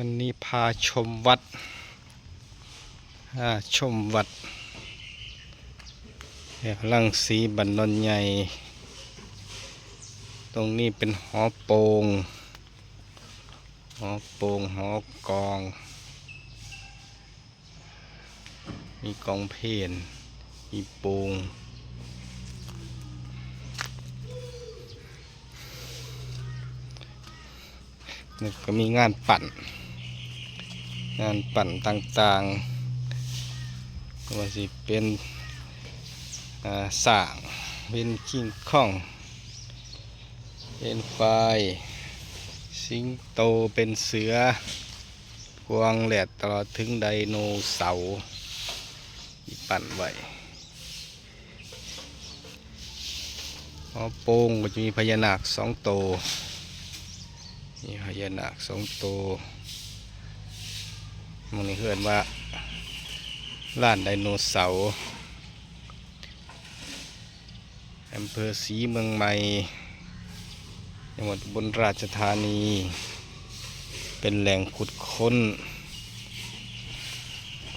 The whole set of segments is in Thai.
วันนี้พาชมวัดชมวัดแห่ลังสีบันนนใหญ่ ตรงนี้เป็นหอโปงหอโปงหอกอง มีกองเพนมีโปงนี่ก็มีงานปั่น งานปั่นต่างๆว่าสิเป็นสางเป็นคิงข้องเป็นไฟสิงโตเป็นเสือกวางแหลดตลอดถึงไดโนเสาร์ปั่นไว้อโป่งก็จะมีพญานาคสองโตวนี่พญานาคสองตัว มันนี่เพื่อนว่าล้านไดโนเสาร์อำเภอศรีเมืองใหม่จังหวัดอุบนราชธานี เป็นแหล่งขุดค้น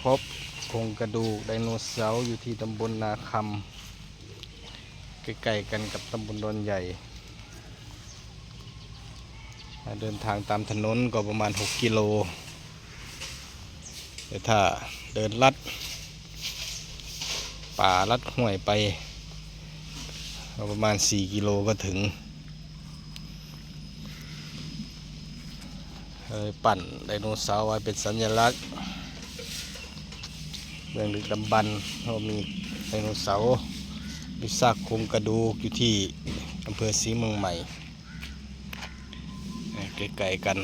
พบโครงกระดูกไดโนเสาร์อยู่ที่ตำบลนาคำใกล้ๆกันกับตำบลดอนใหญ่ เดินทางตามถนนก็ประมาณ 6 กิโล แต่ถ้าเดินลัด ป่าลัดห้วยไป ประมาณ 4 กิโลก็ถึงเลยปั่นไดโนเสาร์ไว้เป็นสัญลักษณ์เมืองดึกดำบรรเขามีไดโนเสาร์มีซากโครงกระดูกอยู่ที่อำเภอศรีเมืองใหม่ใกล้ๆกัน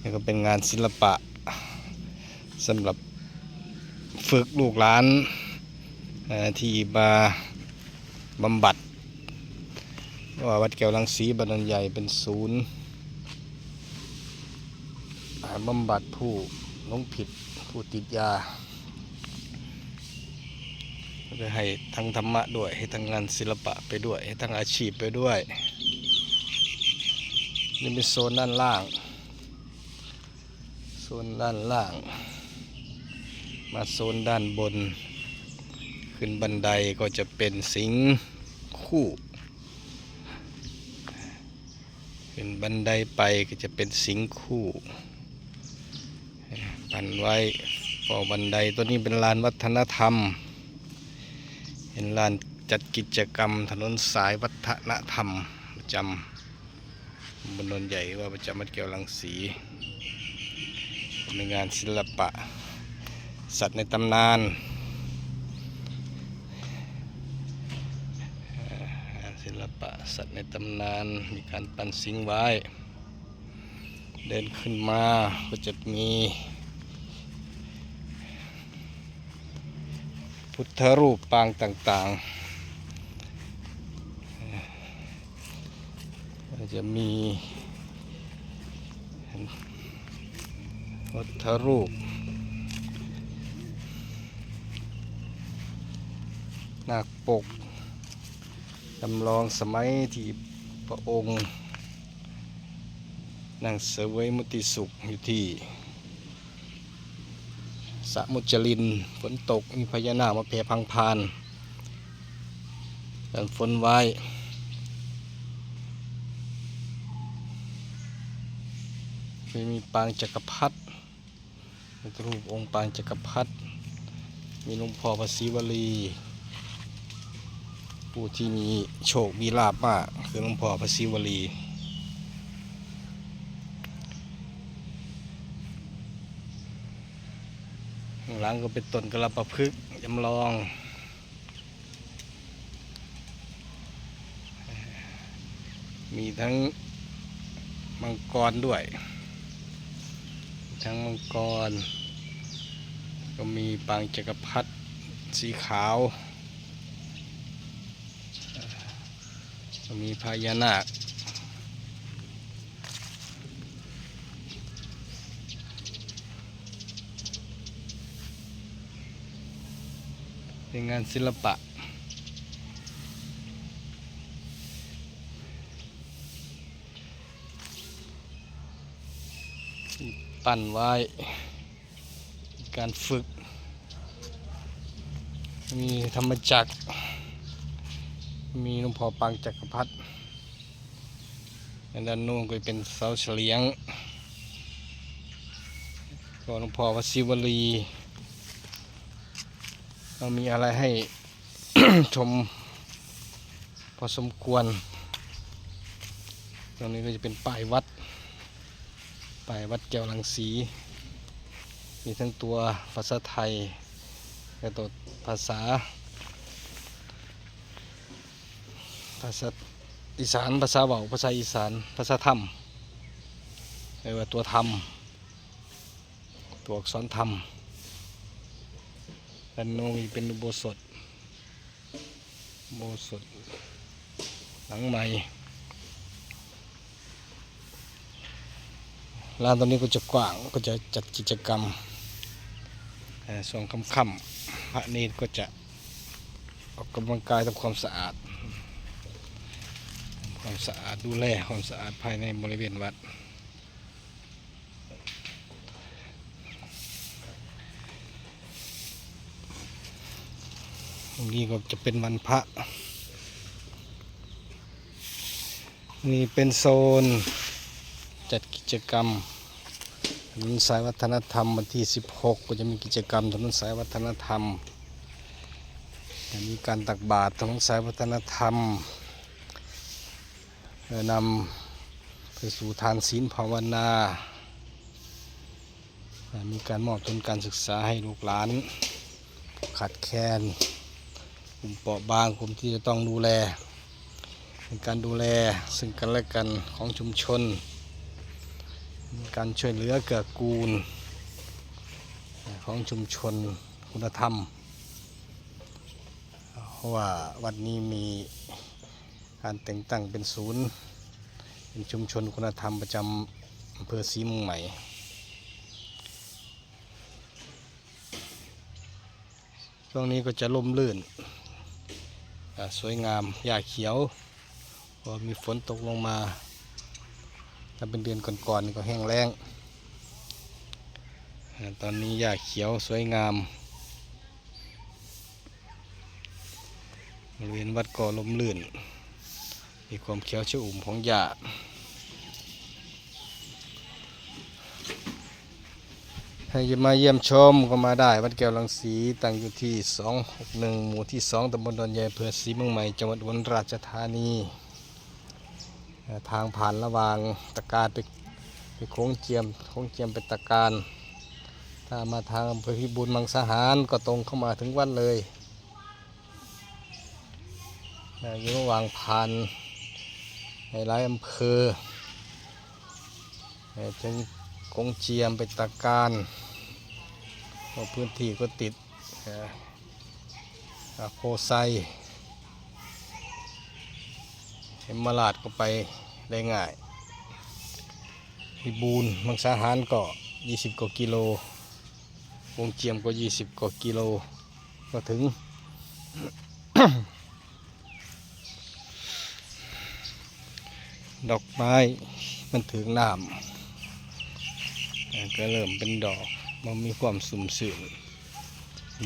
นี่ก็เป็นงานศิลปะ สำหรับฝึกลูกหลานที่มาบำบัดว่าวัดแก้วลังสีบันดาลใหญ่เป็นศูนย์บำบัดผู้หลงผิดผู้ติดยาก็ให้ทั้งธรรมะด้วย ให้ทั้งงานศิลปะไปด้วย ให้ทั้งอาชีพไปด้วย นี่เป็นโซนด้านล่าง โซนด้านล่าง มาโซนด้านบน ขึ้นบันไดก็จะเป็นสิงคู่ ขึ้นบันไดไปก็จะเป็นสิงคู่ปั่นไว้ฟอบันไดตัวนี้เป็นลานวัฒนธรรม เป็นลานจัดกิจกรรมถนนสายวัฒนธรรมประจำบนนนใหญ่ว่าประจำมัดเกี่ยวลังสีเป็นงานศิลปะ สัตว์ในตำนาน ศิลปะสัตว์ในตำนาน มีการปั้นสิงไว้ เดินขึ้นมาก็จะมี พุทธรูปปางต่างๆ จะมีวัทธรูป นาคปกจำลองสมัยที่พระองค์นั่งเสวยมุติสุขอยู่ที่สะมุจลินฝนตกมีพญานาคมาแผ่พังพานกันฝนไว้มีปางจักรพรรดิรูปองค์ปางจักรพรรดิมีหลวงพ่อพระศิวลี ผู้ที่มีโชคมีลาบมาก คือหลวงพ่อพระศิวลี หลังก็เป็นต้นกระประพฤกษ์จำลอง มีทั้งมังกรด้วย ทั้งมังกร ก็มีปางจักรพรรดิสีขาวเอ่อก็ มีพญานาคเป็นงานศิลปะปั้นไว้การฝึก มีธรรมจักร มีหลวงพ่อปางจักรพรรดิด้านนู้นก็เป็นเสาเฉลียงก็หลวงพ่อวชิวลีเรามีอะไรให้ ชม พอสมควร ตรงนี้ก็จะเป็นป้ายวัด ป้ายวัดแก้วลังสี มีทั้งตัวภาษาไทยและตัวภาษา ภาษาอีสานภาษาเบาภาษาอีสานภาษาธรรมเรียกว่าตัวธรรม ตัวอักษรธรรมด้านโน้นเป็นอุโบสถโบสถหลังใหม่ร้านตรงนี้ก็จะกว้างก็จะจัดกิจกรรมเอ่อส่วนค่ำๆพระเนตรก็จะออกกำลังกายทำความสะอาด ความสะอาดดูแลความสะอาดภายในบริเวณวัดตรงนี้ก็จะเป็นวันพระ นี่เป็นโซนจัดกิจกรรมถนนสายวัฒนธรรมวันที่ 16 ก็จะมีกิจกรรมถนนสายวัฒนธรรมจะมีการตักบาตรถนนสายวัฒนธรรม นำไปสู่ทานศีลภาวนา มีการมอบทุนการศึกษาให้ลูกหลานขาดแคลนกลุ่มเปราะบางกลุ่มที่จะต้องดูแลเป็นการดูแลซึ่งกันและกันของชุมชน การช่วยเหลือเกื้อกูล ของชุมชนคุณธรรม เพราะว่าวัดนี้มี การแต่งตั้งเป็นศูนย์ เป็นชุมชนคุณธรรมประจำอำเภอศรีเมุงใหม่ ช่วงนี้ก็จะล่มลื่น สวยงาม หญ้าเขียวพอมีฝนตกลงมาถ้าเป็นเดือนก่อนๆก็แห้งแล้ง ตอนนี้หญ้าเขียวสวยงามบริเวณวัดก่อลมลื่น มีความเขียวชอุ่มของหญ้าให้มาเยี่ยมชมก็มาได้วัดแก้วลังสีตั้งอยู่ที่ 261 หมู่ที่ 2ตำบลดอนใหญ่อำเภอศรีเมืองใหม่ จังหวัดอุบลราชธานี ทางผ่านระหว่างตะการไปไปโค้งเจียมโค้งเจียมไปตะการ ถ้ามาทางอำเภอพิบูลมังสาหารก็ตรงเข้ามาถึงวัดเลยอยู่ระหว่างผ่าน ในหลายอำเภอเอ่อถึงโค้งเจียมไปตะการก็พื้นที่ก็ติดอาโพไซเฮมมาลาดก็ไปได้ง่ายพิบูลมังสาหารก็ 20 กว่ากิโล วงเจียมก็ 20 กว่ากิโล ก็ถึง ดอกไม้มันถึงน้ำก็เริ่มเป็นดอกมันมีความสุ่มสื่น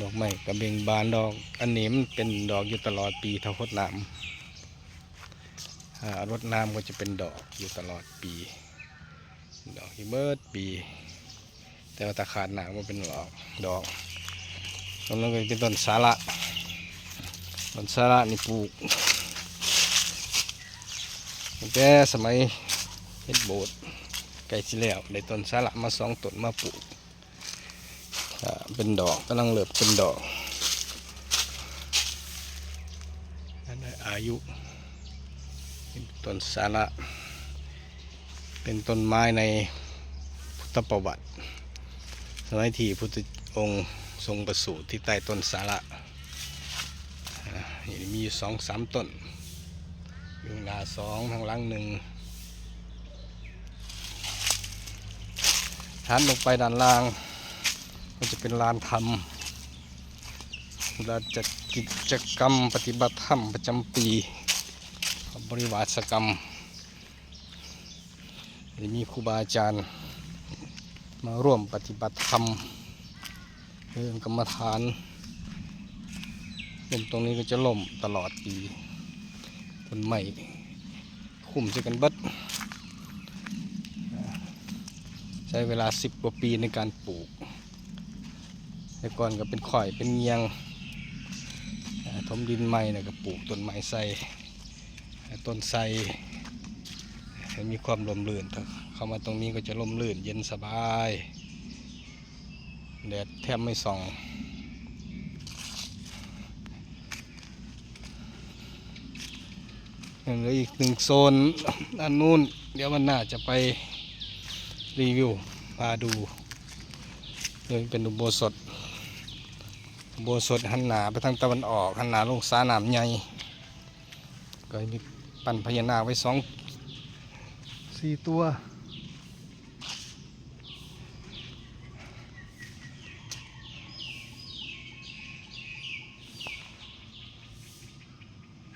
ดอกไม้กระเบงบานดอก อันนี้มันเป็นดอกอยู่ตลอดปีเท่าพดน้ำอ่ารดน้ำก็จะเป็นดอกอยู่ตลอดปี ดอกที่เบิดปี แต่ว่าตาขาดหนามมันเป็นดอกดอกต้นนั้นก็เป็นต้นสาระต้นสาระนี่ปลูก ตั้งแต่สมัยเฮ็ดโบสถ์ไก่สิแล้วได้ต้นสาระมาสองต้นมาปลูกเป็นดอกกำลังเริ่มเป็นดอกอันนั้นอายุเป็นต้นสาระเป็นต้นไม้ในพุทธประวัติ สมัยที่พุทธองค์ทรงประสูติที่ใต้ต้นสาระอ่านี่มีอยู่สองสามต้น อยู่หน้าสองทางหลังหนึ่งฐานลงไปด้านล่างก็จะเป็นลานธรรมเราจัดกิจกรรมปฏิบัติธรรมประจำปีบริวารสกรรมจะมีครูบาอาจารย์ มาร่วมปฏิบัติธรรมเรื่องกรรมฐานลมตรงนี้ก็จะล่มตลอดปี ต้นไม้คุ้มใส่กันบิดใช้เวลาสิบกว่าปีในการปลูกแต่ก่อนก็เป็นข่อยเป็นเงียงอ่าถมดินใหม่นะก็ปลูกต้นไม้ใส่อ่าต้นไทรให้มีความลมลื่นเข้ามาตรงนี้ก็จะลมลื่นเย็นสบายแดดแทบไม่ส่อง ยังเหลืออีกหนึ่งโซนด้านนู้น เดี๋ยวมันน่าจะไปรีวิวพาดูเดินเป็นอุโบสถอุโบสถหันหนาไปทางตะวันออกหันหนาลงสาหนามใหญ่ก็มีปั่นพญานาคไว้สองสี่ตัว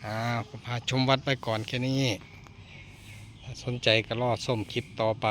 อ่าผมพาชมวัดไปก่อนแค่นี้ถ้าสนใจก็รอส้มคลิปต่อไป